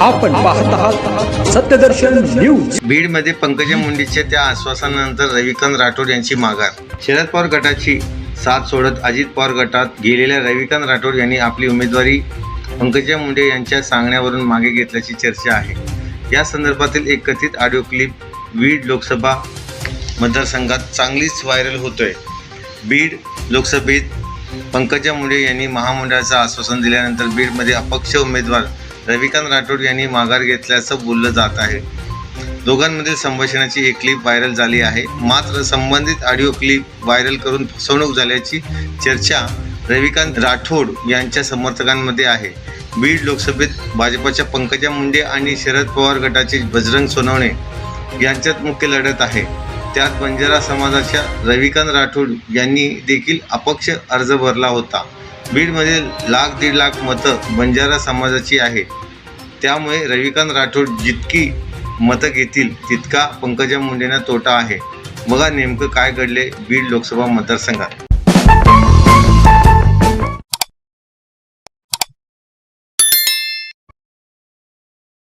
आपण पाहत आहात सत्यदर्शन न्यूज. बीडमध्ये पंकजा मुंडेच्या त्या आश्वासनानंतर रविकांत राठोड यांची माघार. शरद पवार गटाची साथ सोडत अजित पवार गटात गेलेल्या रविकांत राठोड यांनी आपली उमेदवारी पंकजा मुंडे यांच्या सांगण्यावरून मागे घेतल्याची चर्चा आहे. या संदर्भातील एक कथित ऑडिओ क्लिप बीड लोकसभा मतदारसंघात चांगलीच व्हायरल होतोय. बीड लोकसभेत पंकजा मुंडे यांनी महामंडळाचं आश्वासन दिल्यानंतर बीडमध्ये अपक्ष उमेदवार रविकांत राठोड यांनी माघार घेतल्याचं बोललं जात आहे. दोघांमधील संभाषणाची एक क्लिप व्हायरल झाली आहे. मात्र संबंधित ऑडिओ क्लिप व्हायरल करून फसवणूक झाल्याची चर्चा रविकांत राठोड यांच्या समर्थकांमध्ये आहे. बीड लोकसभेत भाजपच्या पंकजा मुंडे आणि शरद पवार गटाचे बजरंग सोनवणे यांच्यात मुख्य लढत आहे. त्यात बंजारा समाजाच्या रविकांत राठोड यांनी देखील अपक्ष अर्ज भरला होता. बीडमध्ये लाख दीड लाख मतं बंजारा समाजाची आहे त्यामुळे रविकांत राठोड जितकी मतं घेतील तितका पंकजा मुंडेंना तोटा आहे. बघा नेमकं काय घडले बीड लोकसभा मतदारसंघात.